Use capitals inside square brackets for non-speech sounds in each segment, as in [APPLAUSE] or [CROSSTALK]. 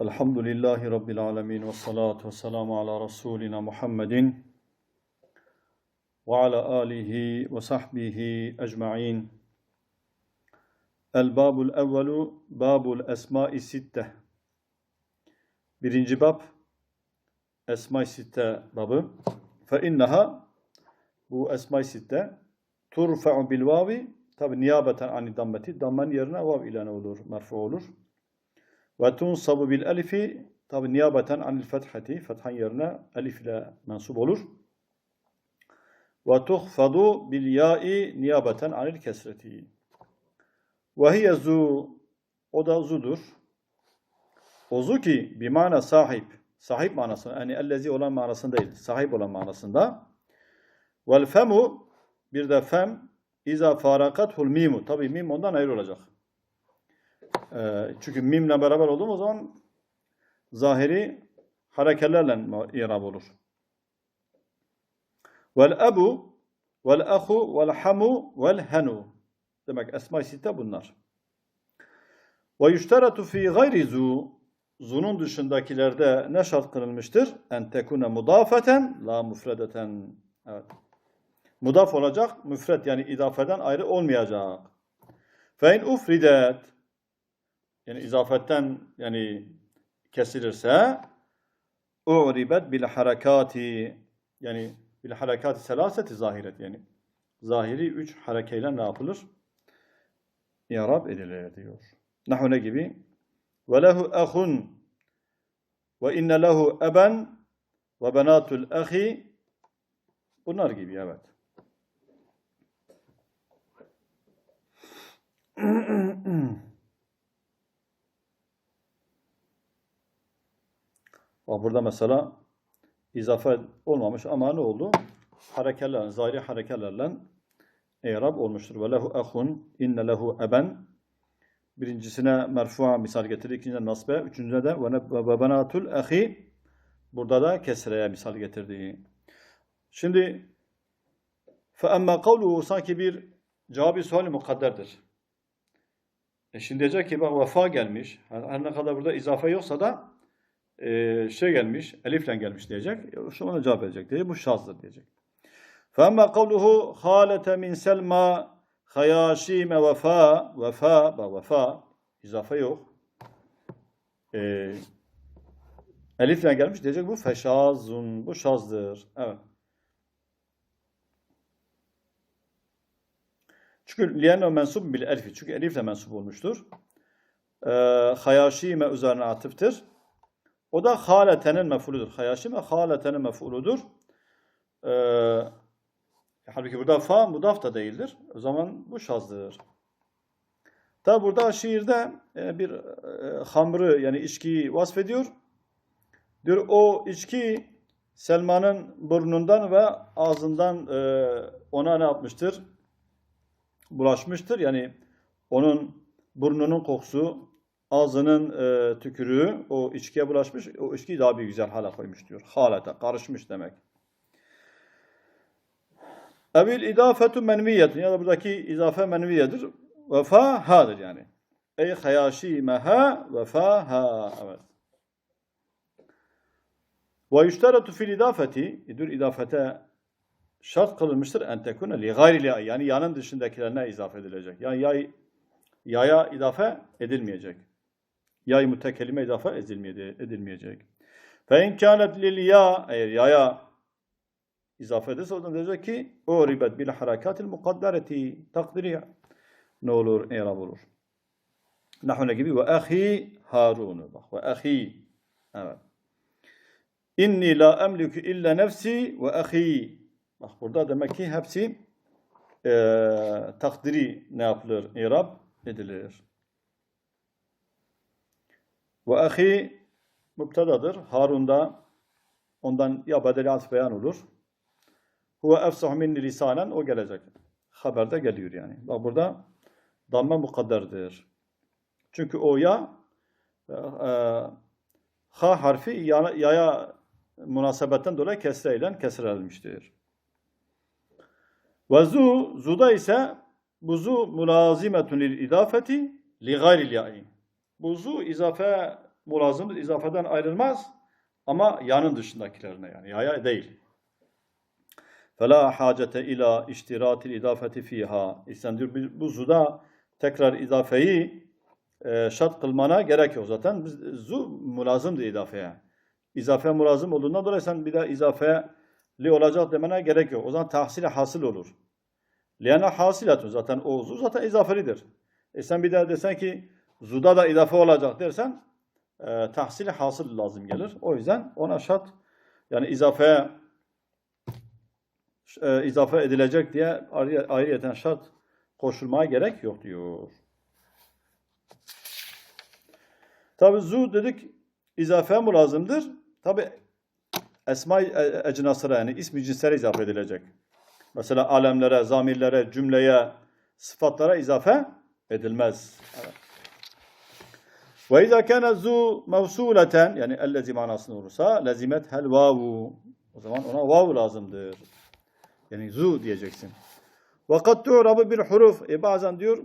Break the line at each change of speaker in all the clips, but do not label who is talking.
Elhamdülillahi Rabbil alemin ve salatu ve selamu ala Resulina Muhammedin ve ala alihi ve sahbihi ecma'in. El babul evvelu babul esma-i sitte. Birinci bab Esma-i Sitte babı. Fe inneha bu Esma-i Sitte turfa'u bil vavi tabi niyabeten ani dammeti dammen yerine vav ile ne olur? Merfu olur. Ve tunsabu bil elifi tabi niyabeten anil fethati fethan yerine elif ile mensup olur. Ve tuhfadu bil ya'i niyabeten anil kesreti. Ve hiye zu o da zudur. O zu ki bir mana sahip. Sahip manasında yani ellezi olan manasında değil. Sahip olan manasında. Vel femu bir de fem iza farakathul mimu. Tabi mim ondan ayrı olacak. Ee, çünkü mimle beraber olduğum zaman zahiri harekelerle irab olur. Vel ebu vel ahu vel hamu vel henu. Demek esma-i sitte bunlar. Ve yüşteratu fi gayri zu Zunun dışındakilerde ne şart kılınmıştır? En tekune mudafeten la müfredeten. Evet. Mudaf olacak, müfred yani idafeden ayrı olmayacak. Fe in ufridet yani izafetten yani kesilirse u'ribet bil harekati yani bil harekati selaseti zahiret yani zahiri üç harekeyle ne yapılır? İrab edilir diyor. Nahu ne gibi? Ve lehu ahun ve inne lehu eben ve benatul ahi bunlar gibi evet. [CLEARS THROAT] Bak burada mesela izafe olmamış ama ne oldu? Harekelerle, zahiri harekelerle i'rab olmuştur. Ve lehu ahun, inne lehu eben. Birincisine merfu'a misal getirir, ikincisine nasbe, üçüncüne de ve benatul ahi. Burada da kesreye misal getirdi. Şimdi fe emme kavluhu sanki bir cevabı suali mukadderdir. E şimdi diyecek ki bak vefa gelmiş. Her ne kadar burada izafe yoksa da e, şey gelmiş, elifle gelmiş diyecek. Şu ona cevap verecek diye. Bu şazdır diyecek. فَاَمَّا قَوْلُهُ خَالَةَ مِنْ سَلْمَا خَيَاشِيمَ vefa vefa bak vefa izafe yok. E, elifle gelmiş diyecek bu feşazun. Bu şazdır. Evet. Çünkü liyenne mensup bil elfi. Çünkü elifle mensup olmuştur. E, hayaşime üzerine atıftır. O da haletenin mef'uludur. Hayaşime haletenin mef'uludur. Ee, halbuki burada fa mudaf da değildir. O zaman bu şazdır. Tabi burada şiirde e, bir e, hamrı yani içkiyi vasfediyor. Diyor o içki Selma'nın burnundan ve ağzından e, ona ne yapmıştır? Bulaşmıştır. Yani onun burnunun kokusu ağzının e, tükürüğü o içkiye bulaşmış, o içkiyi daha bir güzel hale koymuş diyor. Halete, karışmış demek. Evil idafetu menviyetun ya da buradaki izafe menviyedir. Vefa hadır yani. Ey hayaşi meha vefa ha. Evet. Ve yüşteretu fil idafeti idur idafete şart kılınmıştır en tekune li gayri yani yanın dışındakilerine izafe edilecek. Yani yay, yaya idafe edilmeyecek yay mütekelime idafe edilmeyecek. Fe in kânet lil ya eğer yaya izafe edilse o zaman diyecek ki uribet bil harakatil mukaddereti takdiri ne olur? İrab olur. Nahu ne gibi? Ve ahi Harun. Bak ve ahi. Evet. İnni la emliku illa nefsi ve ahi. Bak burada demek ki hepsi e, takdiri ne yapılır? İrab edilir. Ve ahi müptedadır. Harun'da ondan ya bedeli atf beyan olur. Huve efsahu minni lisanen o gelecek. Haberde geliyor yani. Bak burada damme mukadderdir. Çünkü o ya e, ha harfi ya, yaya münasebetten dolayı kesreyle kesrelmiştir. Ve zu, zuda ise bu zu mülazimetun lil idafeti li gayril ya'i. Buzu izafe mulazımız izafeden ayrılmaz ama yanın dışındakilerine yani yaya değil. Fela hacete ila iştiratil idafeti fiha. İstendir buzu da tekrar izafeyi e, şart kılmana gerek yok zaten. Biz, zu mulazımdı izafeye. İzafe mulazım olduğundan dolayı sen bir de izafeli olacak demene gerek yok. O zaman tahsile hasıl olur. Liyana hasilatun zaten o zu zaten izafelidir. E sen bir daha desen ki zuda da idafe olacak dersen e, tahsili hasıl lazım gelir. O yüzden ona şart yani izafeye e, izafe edilecek diye ayrı, ayrıyeten şart koşulmaya gerek yok diyor. Tabi zu dedik izafe mu lazımdır? Tabi esma ecnasıra yani ismi cinslere izafe edilecek. Mesela alemlere, zamirlere, cümleye, sıfatlara izafe edilmez. Evet. Ve izâ kâne zu mevsuleten yani ellezi manasını olursa lezimet hel vavu. O zaman ona vav lazımdır. Yani zu diyeceksin. Ve kad tu'rabu bil huruf. E bazen diyor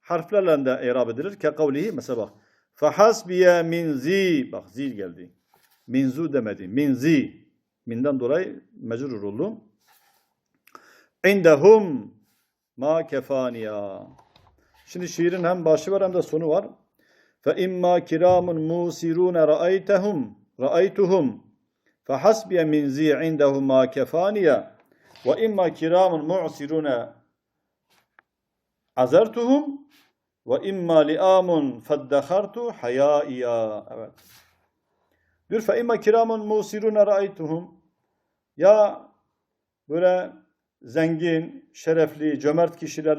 harflerle de irab edilir. Ke kavlihi mesela bak. Fehasbiye min zi. Bak zil geldi. Min zu demedi. Min zi. Minden dolayı mecrur oldu. İndehum ma kefaniya. Şimdi şiirin hem başı var hem de sonu var. Fe imma kiramun musirun ra'aytahum ra'aytuhum fe hasbiye min zi indehum ma kefaniya ve imma kiramun mu'sirun azartuhum ve imma liamun feddehartu hayaiya. Evet. Diyor fe imma kiramun musirun ra'aytuhum ya böyle zengin, şerefli, cömert kişiler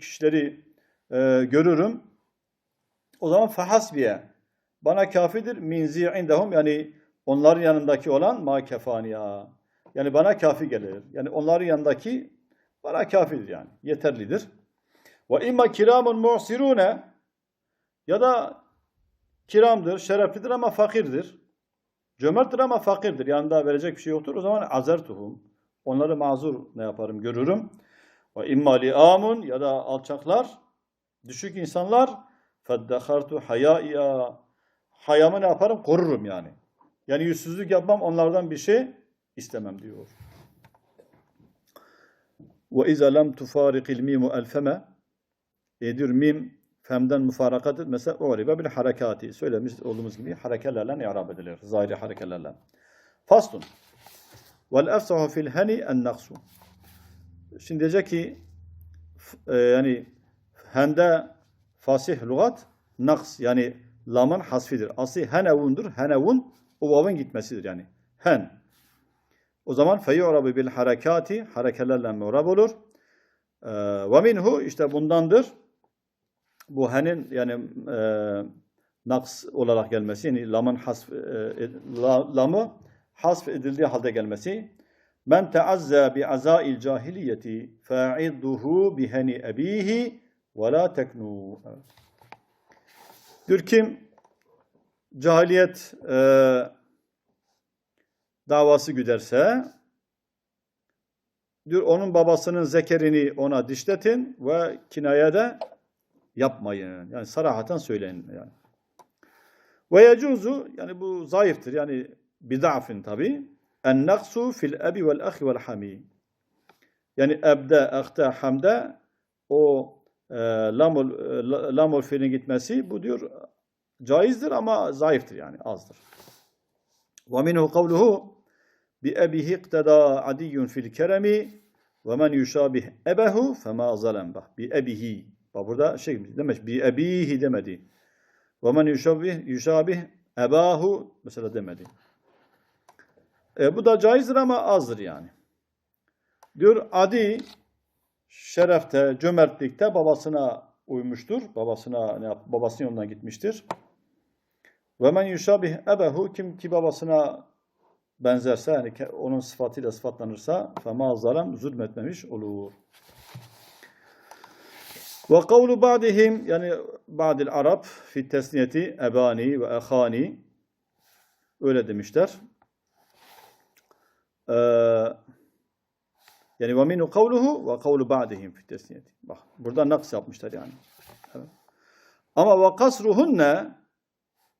kişileri e, görürüm. O zaman fahasbiye bana kafidir minzi indahum yani onların yanındaki olan ma kefaniya. Yani bana kafi gelir. Yani onların yanındaki bana kafidir yani. Yeterlidir. Ve imma kiramun mu'sirune ya da kiramdır, şereflidir ama fakirdir. Cömerttir ama fakirdir. Yanında verecek bir şey yoktur. O zaman azertuhum. Onları mazur ne yaparım görürüm. Ve imma liamun ya da alçaklar, düşük insanlar feddehartu hayaiya hayamı ne yaparım? Korurum yani. Yani yüzsüzlük yapmam, onlardan bir şey istemem diyor. Ve izâ lem tufâriqil mîmu el feme mim femden müfarakat etmese u'ribe bil harekati. Söylemiş olduğumuz gibi harekelerle i'rab edilir. Zahiri harekelerle. Faslun. Vel efsahu fil hani en. Şimdi diyecek ki e, yani hende fasih lügat naks yani lamın hasfidir. Asli henevundur. Henevun o vavın gitmesidir yani. Hen. O zaman feyu'rabu bil harekati harekelerle mu'rab olur. Ee, Ve minhu işte bundandır. Bu henin yani e, naks olarak gelmesi yani lamın hasf e, la, lamı hasf edildiği halde gelmesi. Men teazza bi azail cahiliyeti fa'idduhu bi hani ebihi ve la teknu. Diyor kim cahiliyet e, davası güderse diyor onun babasının zekerini ona dişletin ve kinayede yapmayın. Yani sarahaten söyleyin yani. Ve yecuzu yani bu zayıftır yani bid'afin tabi. En naksu fil ebi vel ahi vel hami. Yani ebde, ahte, hamde o e, lamul, e, lamul fiilin gitmesi bu diyor caizdir ama zayıftır yani azdır. Minhu kavluhu bi ebihi ikteda adiyyun fil keremi ve men yuşabih ebehu fema zalem. Bak burada şey demek ebihi demedi. Men yuşabih yuşabih ebahu mesela demedi. E, bu da caizdir ama azdır yani. Diyor Adi şerefte, cömertlikte babasına uymuştur. Babasına ne yap, babasının yolundan gitmiştir. Ve men yuşabih ebehu kim ki babasına benzerse yani onun sıfatıyla sıfatlanırsa fema zalem zulmetmemiş olur. Ve kavlu ba'dihim yani ba'dil Arap fi tesniyeti ebani ve ehani öyle demişler. Ee, yani ve minu kavluhu ve kavlu ba'dihim fi tesniyeti. Bak burada naks yapmışlar yani. Ama ve kasruhunne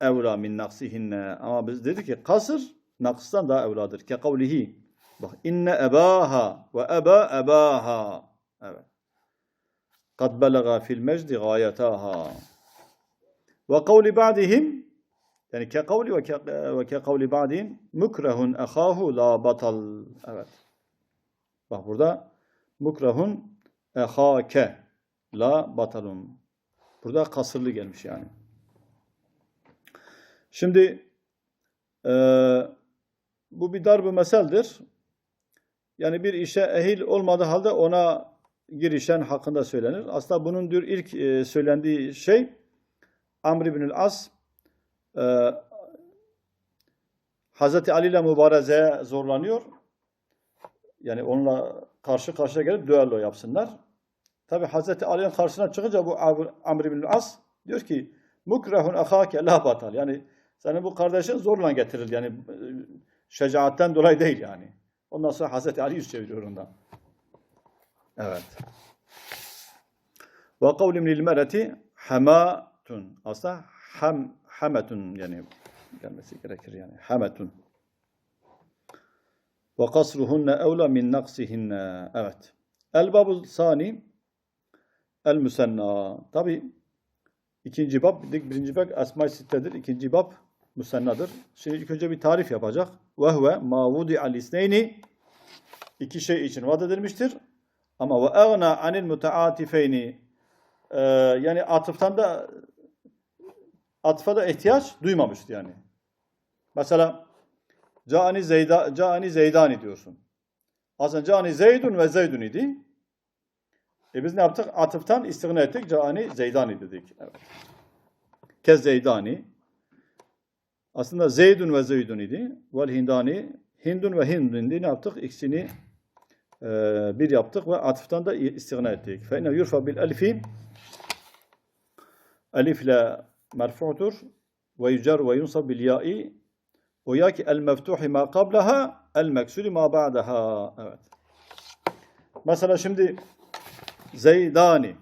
evla min naksihinne. Ama biz dedik ki kasır nakstan daha evladır. Ke kavlihi. Bak inne ebaha ve eba ebaha. Evet. Kad belaga fil mecdi gayetaha. Ve kavli ba'dihim yani ke kavli ve ke, ve ke kavli ba'dihim mukrahun ahahu la batal. Evet. Bak burada mukrahun ehake la batalun. Burada kasırlı gelmiş yani. Şimdi eee, bu bir darb-ı meseldir. Yani bir işe ehil olmadığı halde ona girişen hakkında söylenir. Aslında bunun diyor ilk e, söylendiği şey Amr ibn As e, Hazreti Ali ile mübarezeye zorlanıyor. Yani onunla karşı karşıya gelip düello yapsınlar. Tabi Hazreti Ali'nin karşısına çıkınca bu Amr ibn As diyor ki mukrahun ahake la batal. Yani senin bu kardeşin zorla getirildi. Yani e, şecaatten dolayı değil yani. Ondan sonra Hazreti Ali yüz çeviriyor ondan. Evet. Ve kavlim lil mereti hamatun. Aslında ham, hametun yani gelmesi gerekir yani. Hametun. Ve kasruhunne evla min naksihinne. Evet. El babu sani el müsenna. Tabi ikinci bab, birinci bab esma-i sittedir. İkinci bab müsennadır. Şimdi ilk önce bir tarif yapacak. Ve huve ma vudi'al isneyni iki şey için vaat edilmiştir. Ama ve agna anil mutaatifeyni Ee, yani atıftan da atıfa da ihtiyaç duymamıştı yani. Mesela Cani Zeyda Cani Zeydani diyorsun. Aslında Cani Zeydun ve Zeydun idi. E biz ne yaptık? Atıftan istigna ettik. Cani Zeydani dedik. Evet. Kez Zeydani. Aslında Zeydun ve Zeydun idi. Vel Hindani. Hindun ve Hindun. Ne yaptık? İkisini e, bir yaptık ve atıftan da istigna ettik. Fe inne yurfa bil elifi Elif ile merfu'tur ve yücer ve yunsab bil ya'i o ya ki el meftuhi ma qablaha el meksuri ma ba'daha. Evet. Mesela şimdi Zeydani.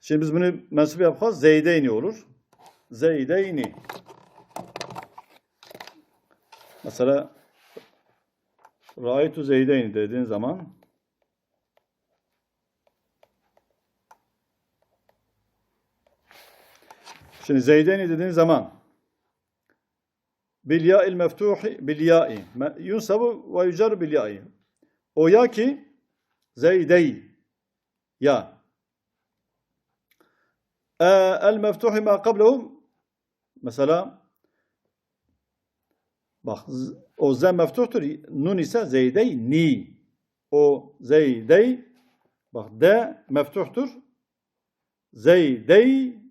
Şimdi biz bunu mensup yapacağız. Zeydeyni olur. Zeydeyni. Mesela Raitu Zeydeyni dediğin zaman Şimdi Zeydeni dediğin zaman bil ya'il meftuhi bil ya'i yunsabu ve yücer bil ya'i o ya ki Zeydey ya E, el meftuhi ma kablehu mesela bak o z meftuhtur nun ise Zeydey ni o Zeydey bak de meftuhtur Zeydey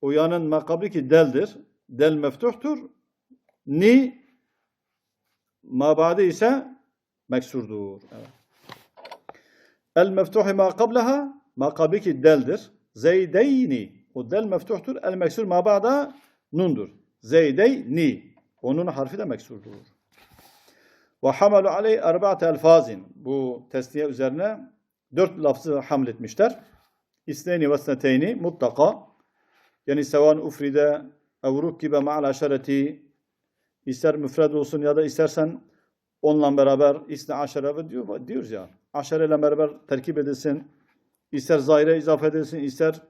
Uyanın makabli ki deldir. Del meftuhtur. Ni mabadi ise meksurdur. El meftuhi ma qablaha makabli ki deldir. Zeydeyni. O del meftuhtur. El meksur mabada nundur. Zeydeyni. Onun harfi de meksurdur. Ve hamalu aleyh erba'te elfazin. Bu tesniye üzerine dört lafzı hamletmişler. İsneyni ve sneteyni mutlaka. Yani sevan ufride ev rukkibe ma'al ister müfred olsun ya da istersen onunla beraber isne aşere ve diyor, diyoruz ya. Aşere ile beraber terkip edilsin. ister zahire izafe edilsin, ister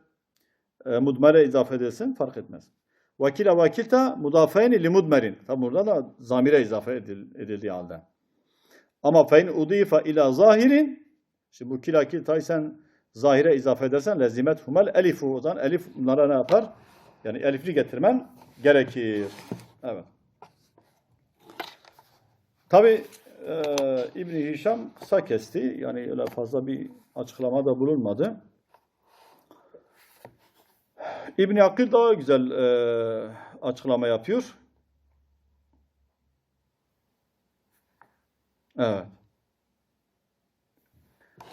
e, mudmere izafe edilsin fark etmez. Vakila vakilta mudafeyni li mudmerin. Tabi burada da zamire izafe edil, edildiği halde. Ama fein udife ila zahirin şimdi bu kila kiltayı sen zahire izafe edersen lezimet humel elifu. O zaman elif bunlara ne yapar? Yani elifli getirmen gerekir. Evet. Tabi e, İbni Hişam kısa kesti. Yani öyle fazla bir açıklama da bulunmadı. İbni Akil daha güzel e, açıklama yapıyor. Evet.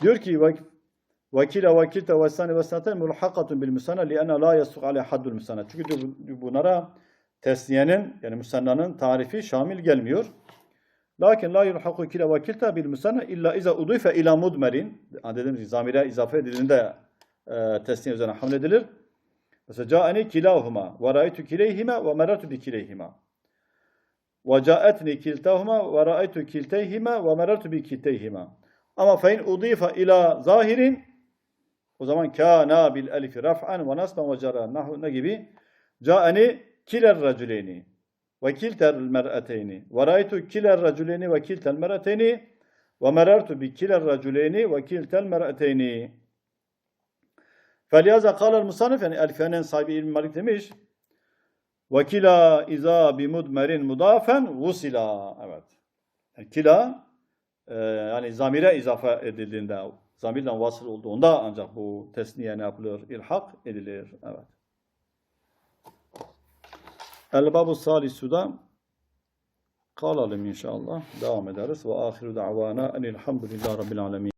Diyor ki vak- vakile vakilte ve sani ve sanaten mulhakatun bil müsanna li'enne la yasuk aleyh haddul müsanna. Çünkü bunlara tesniyenin yani müsannanın tarifi şamil gelmiyor. Lakin la yulhaku kile vakilta bil müsanna illa iza udife ila mudmerin. Dediğimiz gibi zamire izafe edildiğinde e, tesniye üzerine hamledilir. Mesela ca'ani kilahuma ve ra'aytu kileyhima ve merartu bi kileyhima. Ve ca'etni kiltahuma ve ra'aytu kilteyhima ve merartu bi kilteyhima. Ama fe in udifa ila zahirin o zaman kana bil elifi raf'an ve nasban ve cerran. Nahu ne gibi? Ca'ani kiler raculeyni raculeyni ve kiltel mer'ateyni ve merartu bi kiler raculeyni ve kiltel mer'ateyni. Feliyaza kâlel musannif yani Elfiye'nin sahibi İlmi Malik demiş. Ve kila izâ bimudmerin mudafen vusila. Evet. Kila e, yani zamire izafe edildiğinde zamirle vasıl olduğunda ancak bu tesniye ne yapılır? İlhak edilir. Evet. El-Babu Salisu'da kalalım inşallah. Devam ederiz. Ve ahiru da'vana enilhamdülillahi rabbil alemin.